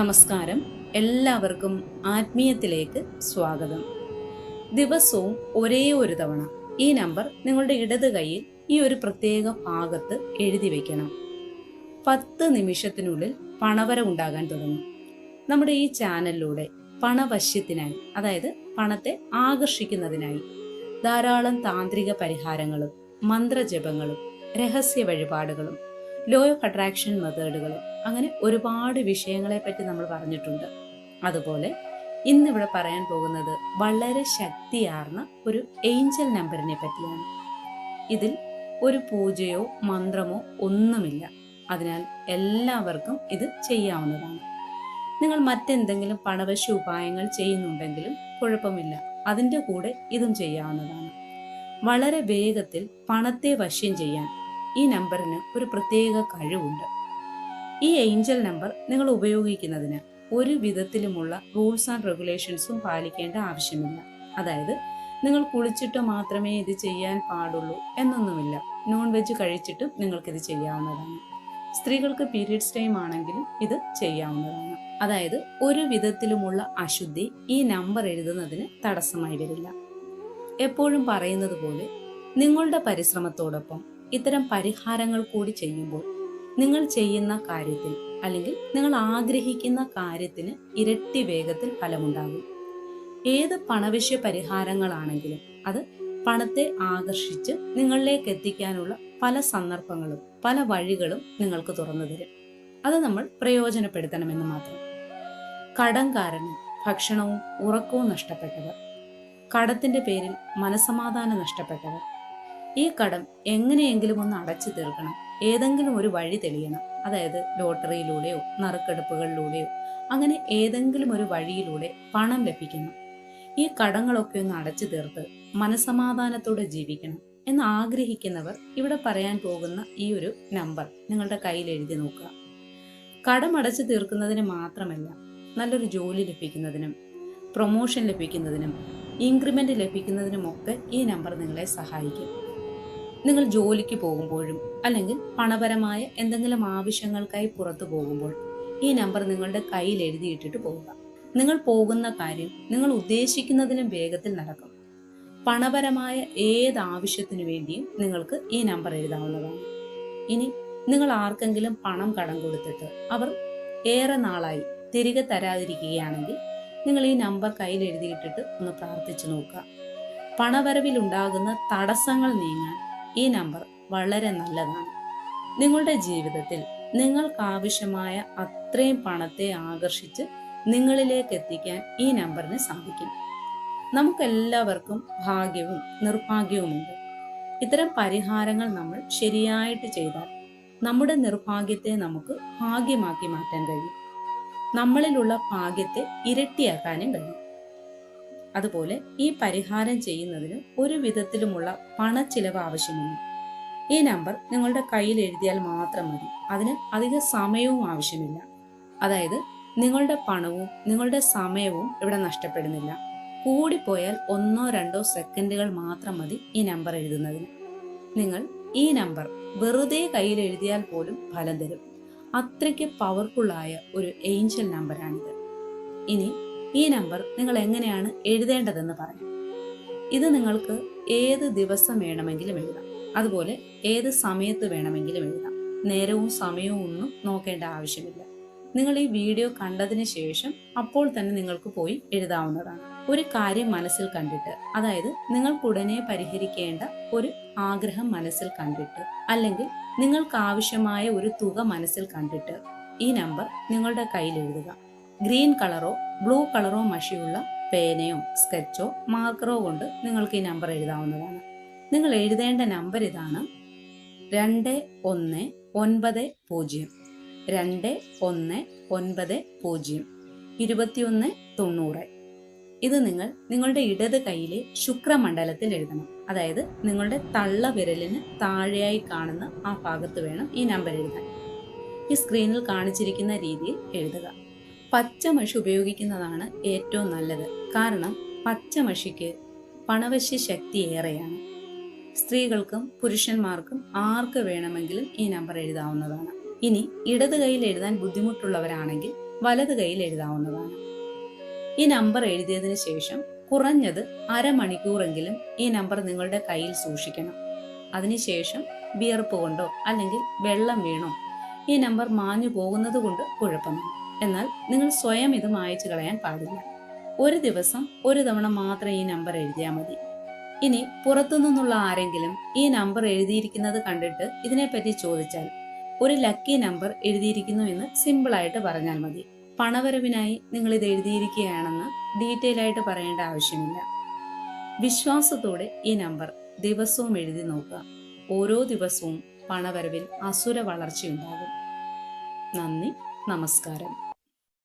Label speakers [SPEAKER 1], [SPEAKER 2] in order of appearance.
[SPEAKER 1] നമസ്കാരം. എല്ലാവർക്കും ആത്മീയത്തിലേക്ക് സ്വാഗതം. ദിവസവും ഒരേ ഒരു തവണ ഈ നമ്പർ നിങ്ങളുടെ ഇടത് കൈയിൽ ഈ ഒരു പ്രത്യേക ഭാഗത്ത് എഴുതി വയ്ക്കണം പത്ത് നിമിഷത്തിനുള്ളിൽ പണവരവുണ്ടാകാൻ തുടങ്ങും. നമ്മുടെ ഈ ചാനലിലൂടെ പണവശ്യത്തിനായി അതായത് പണത്തെ ആകർഷിക്കുന്നതിനായി ധാരാളം താന്ത്രിക പരിഹാരങ്ങളും മന്ത്രജപങ്ങളും രഹസ്യ വഴിപാടുകളും ലോ ഓഫ് അട്രാക്ഷൻ മെത്തേഡുകൾ അങ്ങനെ ഒരുപാട് വിഷയങ്ങളെ പറ്റി നമ്മൾ പറഞ്ഞിട്ടുണ്ട്. അതുപോലെ ഇന്നിവിടെ പറയാൻ പോകുന്നത് വളരെ ശക്തിയാർന്ന ഒരു ഏഞ്ചൽ നമ്പറിനെ പറ്റിയാണ്. ഇതിൽ ഒരു പൂജയോ മന്ത്രമോ ഒന്നുമില്ല. അതിനാൽ എല്ലാവർക്കും ഇത് ചെയ്യാവുന്നതാണ്. നിങ്ങൾ മറ്റെന്തെങ്കിലും പണവശ ഉപായങ്ങൾ ചെയ്യുന്നുണ്ടെങ്കിലും കുഴപ്പമില്ല. അതിന്റെ കൂടെ ഇതും ചെയ്യാവുന്നതാണ്. വളരെ വേഗത്തിൽ പണത്തെ വശ്യം ചെയ്യാൻ ഈ നമ്പറിന് ഒരു പ്രത്യേക കഴിവുണ്ട്. ഈ ഏഞ്ചൽ നമ്പർ നിങ്ങൾ ഉപയോഗിക്കുന്നതിന് ഒരു വിധത്തിലുമുള്ള റൂൾസ് ആൻഡ് റെഗുലേഷൻസും പാലിക്കേണ്ട ആവശ്യമില്ല. അതായത് നിങ്ങൾ കുളിച്ചിട്ട് മാത്രമേ ഇത് ചെയ്യാൻ പാടുള്ളൂ എന്നൊന്നുമില്ല. നോൺ വെജ് കഴിച്ചിട്ടും നിങ്ങൾക്കിത് ചെയ്യാവുന്നതാണ്. സ്ത്രീകൾക്ക് പീരിയഡ്സ് ടൈം ആണെങ്കിലും ഇത് ചെയ്യാവുന്നതാണ്. അതായത് ഒരു വിധത്തിലുമുള്ള അശുദ്ധി ഈ നമ്പർ എഴുതുന്നതിന് തടസ്സമായി വരില്ല. എപ്പോഴും പറയുന്നത് പോലെ നിങ്ങളുടെ പരിശ്രമത്തോടൊപ്പം ഇത്തരം പരിഹാരങ്ങൾ കൂടി ചെയ്യുമ്പോൾ നിങ്ങൾ ചെയ്യുന്ന കാര്യത്തിൽ അല്ലെങ്കിൽ നിങ്ങൾ ആഗ്രഹിക്കുന്ന കാര്യത്തിന് ഇരട്ടി വേഗത്തിൽ ഫലമുണ്ടാകും. ഏത് പണവിഷയ പരിഹാരങ്ങളാണെങ്കിലും അത് പണത്തെ ആകർഷിച്ച് നിങ്ങളിലേക്ക് എത്തിക്കാനുള്ള പല സന്ദർഭങ്ങളും പല വഴികളും നിങ്ങൾക്ക് തുറന്നു തരും. അത് നമ്മൾ പ്രയോജനപ്പെടുത്തണമെന്ന് മാത്രം. കടം കാരണം ഭക്ഷണവും ഉറക്കവും നഷ്ടപ്പെട്ടവർ കടത്തിന്റെ പേരിൽ മനസമാധാനം നഷ്ടപ്പെട്ടവർ ഈ കടം എങ്ങനെയെങ്കിലും ഒന്ന് അടച്ചു തീർക്കണം. ഏതെങ്കിലും ഒരു വഴി തെളിയണം. അതായത് ലോട്ടറിയിലൂടെയോ നറുക്കെടുപ്പുകളിലൂടെയോ അങ്ങനെ ഏതെങ്കിലും ഒരു വഴിയിലൂടെ പണം ലഭിക്കണം. ഈ കടങ്ങളൊക്കെ ഒന്ന് അടച്ചു തീർത്ത് മനസമാധാനത്തോടെ ജീവിക്കണം എന്ന് ആഗ്രഹിക്കുന്നവർ ഇവിടെ പറയാൻ പോകുന്ന ഈ ഒരു നമ്പർ നിങ്ങളുടെ കയ്യിൽ എഴുതി നോക്കുക. കടം അടച്ചു തീർക്കുന്നതിന് മാത്രമല്ല നല്ലൊരു ജോലി ലഭിക്കുന്നതിനും പ്രൊമോഷൻ ലഭിക്കുന്നതിനും ഇൻക്രിമെന്റ് ലഭിക്കുന്നതിനുമൊക്കെ ഈ നമ്പർ നിങ്ങളെ സഹായിക്കും. നിങ്ങൾ ജോലിക്ക് പോകുമ്പോഴും അല്ലെങ്കിൽ പണപരമായ എന്തെങ്കിലും ആവശ്യങ്ങൾക്കായി പുറത്തു പോകുമ്പോൾ ഈ നമ്പർ നിങ്ങളുടെ കയ്യിൽ എഴുതിയിട്ടിട്ട് പോവുക. നിങ്ങൾ പോകുന്ന കാര്യം നിങ്ങൾ ഉദ്ദേശിക്കുന്നതിലും വേഗത്തിൽ നടക്കും. പണപരമായ ഏത് ആവശ്യത്തിനു വേണ്ടിയും നിങ്ങൾക്ക് ഈ നമ്പർ എഴുതാവുന്നതാണ്. ഇനി നിങ്ങൾ ആർക്കെങ്കിലും പണം കടം കൊടുത്തിട്ട് അവർ ഏറെ നാളായി തിരികെ തരാതിരിക്കുകയാണെങ്കിൽ നിങ്ങൾ ഈ നമ്പർ കയ്യിൽ എഴുതിയിട്ടിട്ട് ഒന്ന് പ്രാർത്ഥിച്ചു നോക്കുക. പണവരവിൽ ഉണ്ടാകുന്ന തടസ്സങ്ങൾ നീങ്ങാൻ ഈ നമ്പർ വളരെ നല്ലതാണ്. നിങ്ങളുടെ ജീവിതത്തിൽ നിങ്ങൾക്ക് ആവശ്യമായ അത്രയും പണത്തെ ആകർഷിച്ച് നിങ്ങളിലേക്ക് എത്തിക്കാൻ ഈ നമ്പറിന് സാധിക്കും. നമുക്കെല്ലാവർക്കും ഭാഗ്യവും നിർഭാഗ്യവുമുണ്ട്. ഇത്തരം പരിഹാരങ്ങൾ നമ്മൾ ശരിയായിട്ട് ചെയ്താൽ നമ്മുടെ നിർഭാഗ്യത്തെ നമുക്ക് ഭാഗ്യമാക്കി മാറ്റാൻ കഴിയും. നമ്മളിലുള്ള ഭാഗ്യത്തെ ഇരട്ടിയാക്കാനും കഴിയും. അതുപോലെ ഈ പരിഹാരം ചെയ്യുന്നതിന് ഒരു വിധത്തിലുമുള്ള പണച്ചിലവ് ആവശ്യമില്ല ഈ നമ്പർ നിങ്ങളുടെ കയ്യിൽ എഴുതിയാൽ മാത്രം മതി. അതിന് അധിക സമയവും ആവശ്യമില്ല. അതായത് നിങ്ങളുടെ പണവും നിങ്ങളുടെ സമയവും ഇവിടെ നഷ്ടപ്പെടുന്നില്ല. കൂടിപ്പോയാൽ ഒന്നോ രണ്ടോ സെക്കൻഡുകൾ മാത്രം മതി ഈ നമ്പർ എഴുതുന്നതിന്. നിങ്ങൾ ഈ നമ്പർ വെറുതെ കയ്യിൽ എഴുതിയാൽ പോലും ഫലം തരും. അത്രയ്ക്ക് പവർഫുള്ളായ ഒരു ഏഞ്ചൽ നമ്പറാണിത് ഇനി ഈ നമ്പർ നിങ്ങൾ എങ്ങനെയാണ് എഴുതേണ്ടതെന്ന് പറഞ്ഞു ഇത് നിങ്ങൾക്ക് ഏത് ദിവസം വേണമെങ്കിലും എഴുതാം. അതുപോലെ ഏത് സമയത്ത് വേണമെങ്കിലും എഴുതാം. നേരവും സമയവും ഒന്നും നോക്കേണ്ട ആവശ്യമില്ല. നിങ്ങൾ ഈ വീഡിയോ കണ്ടതിന് ശേഷം അപ്പോൾ തന്നെ നിങ്ങൾക്ക് പോയി എഴുതാവുന്നതാണ്. ഒരു കാര്യം മനസ്സിൽ കണ്ടിട്ട് അതായത് നിങ്ങൾക്ക് ഉടനെ പരിഹരിക്കേണ്ട ഒരു ആഗ്രഹം മനസ്സിൽ കണ്ടിട്ട് അല്ലെങ്കിൽ നിങ്ങൾക്ക് ആവശ്യമായ ഒരു തുക മനസ്സിൽ കണ്ടിട്ട് ഈ നമ്പർ നിങ്ങളുടെ കയ്യിൽ എഴുതുക. ഗ്രീൻ കളറോ ബ്ലൂ കളറോ മഷിയുള്ള പേനയോ സ്കെച്ചോ മാർക്കറോ കൊണ്ട് നിങ്ങൾക്ക് ഈ നമ്പർ എഴുതാവുന്നതാണ്. നിങ്ങൾ എഴുതേണ്ട നമ്പർ ഇതാണ് രണ്ട് ഒന്ന് ഒൻപത് പൂജ്യം. രണ്ട് ഒന്ന് ഒൻപത് പൂജ്യം. ഇരുപത്തിയൊന്ന് തൊണ്ണൂറ്. ഇത് നിങ്ങൾ നിങ്ങളുടെ ഇടത് കൈയിലെ ശുക്രമണ്ഡലത്തിൽ എഴുതണം. അതായത് നിങ്ങളുടെ തള്ള വിരലിന് താഴെയായി കാണുന്ന ആ ഭാഗത്ത് വേണം ഈ നമ്പർ എഴുതാൻ. ഈ സ്ക്രീനിൽ കാണിച്ചിരിക്കുന്ന രീതിയിൽ എഴുതുക. പച്ചമഷി ഉപയോഗിക്കുന്നതാണ് ഏറ്റവും നല്ലത്. കാരണം പച്ചമഷിക്ക് പണവശ്യ ശക്തി ഏറെയാണ്. സ്ത്രീകൾക്കും പുരുഷന്മാർക്കും ആർക്ക് വേണമെങ്കിലും ഈ നമ്പർ എഴുതാവുന്നതാണ്. ഇനി ഇടത് കൈയിൽ എഴുതാൻ ബുദ്ധിമുട്ടുള്ളവരാണെങ്കിൽ വലത് കൈയിൽ എഴുതാവുന്നതാണ്. ഈ നമ്പർ എഴുതിയതിനു ശേഷം കുറഞ്ഞത് അരമണിക്കൂറെങ്കിലും ഈ നമ്പർ നിങ്ങളുടെ കയ്യിൽ സൂക്ഷിക്കണം. അതിനുശേഷം വിയർപ്പ് കൊണ്ടോ അല്ലെങ്കിൽ വെള്ളം വീണോ ഈ നമ്പർ മാഞ്ഞു പോകുന്നത് കൊണ്ട് കുഴപ്പമില്ല. എന്നാൽ നിങ്ങൾ സ്വയം ഇത് മായച്ചു കളയാൻ പാടില്ല. ഒരു ദിവസം ഒരു തവണ മാത്രം ഈ നമ്പർ എഴുതിയാൽ മതി. ഇനി പുറത്തു നിന്നുള്ള ആരെങ്കിലും ഈ നമ്പർ എഴുതിയിരിക്കുന്നത് കണ്ടിട്ട് ഇതിനെപ്പറ്റി ചോദിച്ചാൽ ഒരു ലക്കി നമ്പർ എഴുതിയിരിക്കുന്നു എന്ന് സിമ്പിളായിട്ട് പറഞ്ഞാൽ മതി. പണവരവിനായി നിങ്ങൾ ഇത് എഴുതിയിരിക്കുകയാണെന്ന് ഡീറ്റെയിൽ ആയിട്ട് പറയേണ്ട ആവശ്യമില്ല. വിശ്വാസത്തോടെ ഈ നമ്പർ ദിവസവും എഴുതി നോക്കുക. ഓരോ ദിവസവും പണവരവിൽ അസുര വളർച്ചയുണ്ടാകും. നന്ദി നമസ്കാരം.